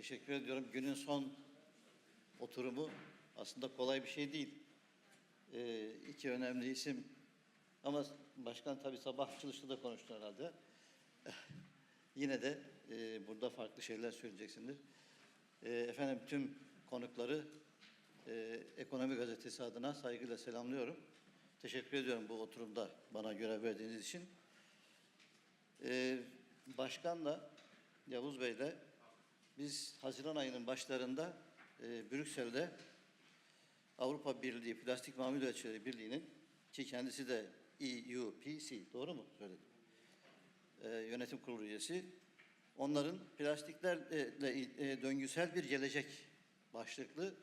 Teşekkür ediyorum. Günün son oturumu aslında kolay bir şey değil. Ee, iki önemli isim ama başkan tabii sabah açılışta da konuştu herhalde. Yine de e, burada farklı şeyler söyleyeceksindir. E, efendim tüm konukları e, Ekonomi Gazetesi adına saygıyla selamlıyorum. Teşekkür ediyorum bu oturumda bana görev verdiğiniz için. E, başkanla Yavuz Bey'le biz Haziran ayının başlarında e, Brüksel'de Avrupa Birliği Plastik Mamul Ölçüleri Birliği'nin ki kendisi de EUPC doğru mu söyledim? E, yönetim kurulu üyesi. Onların plastiklerle e, döngüsel bir gelecek başlıklı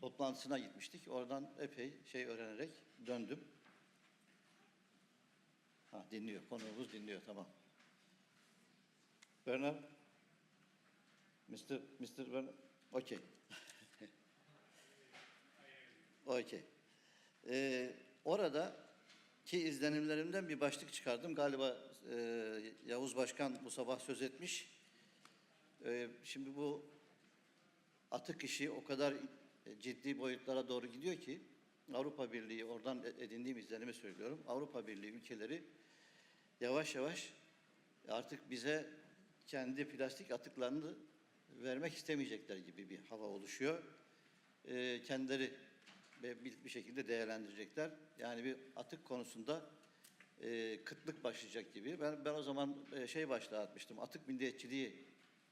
toplantısına gitmiştik. Oradan epey şey öğrenerek döndüm. Ha, dinliyor, konuğumuz dinliyor, tamam. Bernard, Mr. Mr. Bernard, okey. okey. Ee, orada ki izlenimlerimden bir başlık çıkardım. Galiba e, Yavuz Başkan bu sabah söz etmiş. Ee, şimdi bu atık işi o kadar e, ciddi boyutlara doğru gidiyor ki Avrupa Birliği oradan e- edindiğim izlenimi söylüyorum. Avrupa Birliği ülkeleri yavaş yavaş artık bize kendi plastik atıklarını vermek istemeyecekler gibi bir hava oluşuyor. Ee, kendileri bir, bir şekilde değerlendirecekler. Yani bir atık konusunda e, kıtlık başlayacak gibi. Ben, ben o zaman e, şey başlığı atmıştım. Atık milliyetçiliği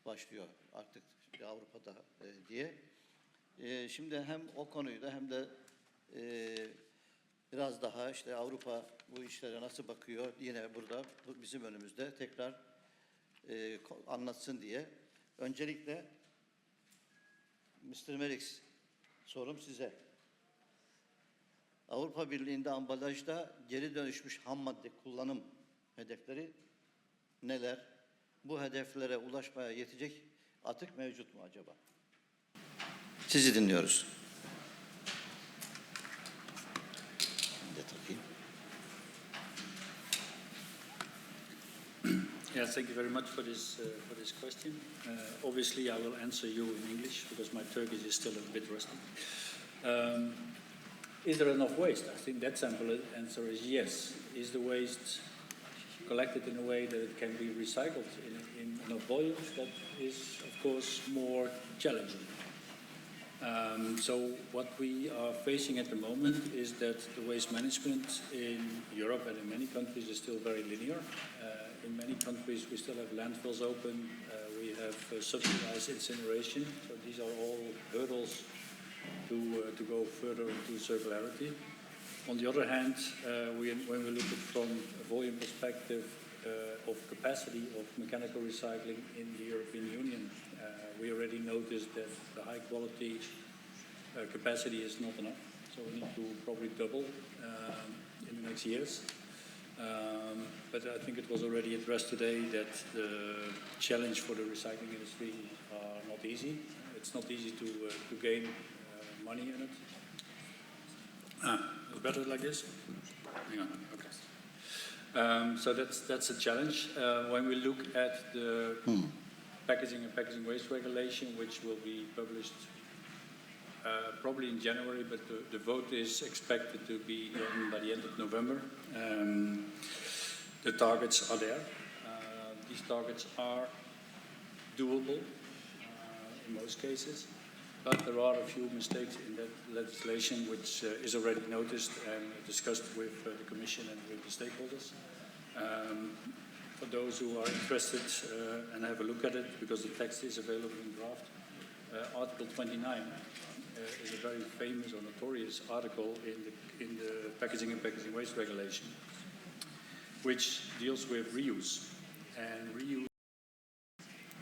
başlıyor artık Avrupa'da e, diye. E, şimdi hem o konuyu da hem de e, biraz daha işte Avrupa bu işlere nasıl bakıyor yine burada bu bizim önümüzde tekrar e, anlatsın diye. Öncelikle Mr. Merix sorum size. Avrupa Birliği'nde ambalajda geri dönüşmüş ham madde kullanım hedefleri neler? Bu hedeflere ulaşmaya yetecek atık mevcut mu acaba? Sizi dinliyoruz. Ben takayım. Yeah, thank you very much for this, uh, for this question. Uh, obviously, I will answer you in English because my Turkish is still a bit rusty. Um, is there enough waste? I think that simple answer is yes. Is the waste collected in a way that it can be recycled in, in enough volumes? That is, of course, more challenging. Um, so what we are facing at the moment is that the waste management in Europe and in many countries is still very linear. Uh, in many countries we still have landfills open, uh, we have uh, subsidized incineration, so these are all hurdles to, uh, to go further into circularity. On the other hand, we, when we look at from a volume perspective uh, of capacity of mechanical recycling in the European Union, uh, we already noticed that the high quality uh, capacity is not enough. So we need to probably double um, in the next years. Um, but I think it was already addressed today that the challenge for the recycling industry are not easy. It's not easy to, uh, to gain uh, money in it. Ah, better like this? Hang on, okay. Um, so that's that's a challenge. Uh, when we look at the packaging and packaging waste regulation, which will be published uh, probably in January, but the, the vote is expected to be done by the end of November. Um, the targets are there. Uh, these targets are doable uh, in most cases, but there are a few mistakes in that legislation which uh, is already noticed and discussed with uh, the Commission and with the stakeholders. Um, for those who are interested and have a look at it, because the text is available in draft, Article 29 uh, is a very famous or notorious article in the, in the Packaging and Packaging Waste Regulation, which deals with reuse. And reuse,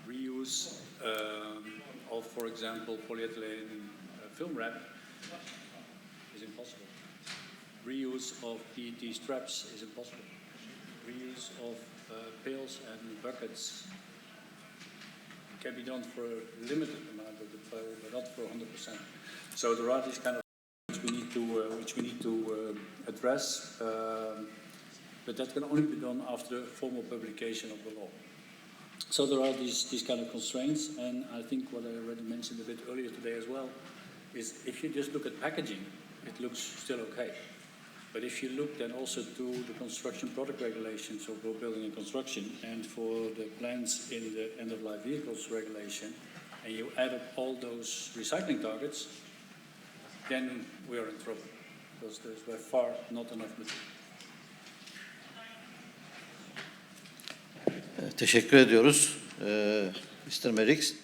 reuse um, of, for example, polyethylene uh, film wrap is impossible. Reuse of PET straps is impossible. Reuse of uh, pails and buckets can be done for a limited amount of the flow, but not for 100%. So there are these kind of which we need to uh, which we need to uh, address, um, but that can only be done after formal publication of the law. So there are these, these kind of constraints, and I think what I already mentioned a bit earlier today as well, is if you just look at packaging, it looks still okay. But if you look then also to the construction product regulations, so for building and construction, and for the plans in the end-of-life vehicles regulation, and you add up all those recycling targets, then we are in trouble, because there's by far not enough material. Teşekkür ediyoruz. Mr. Merix.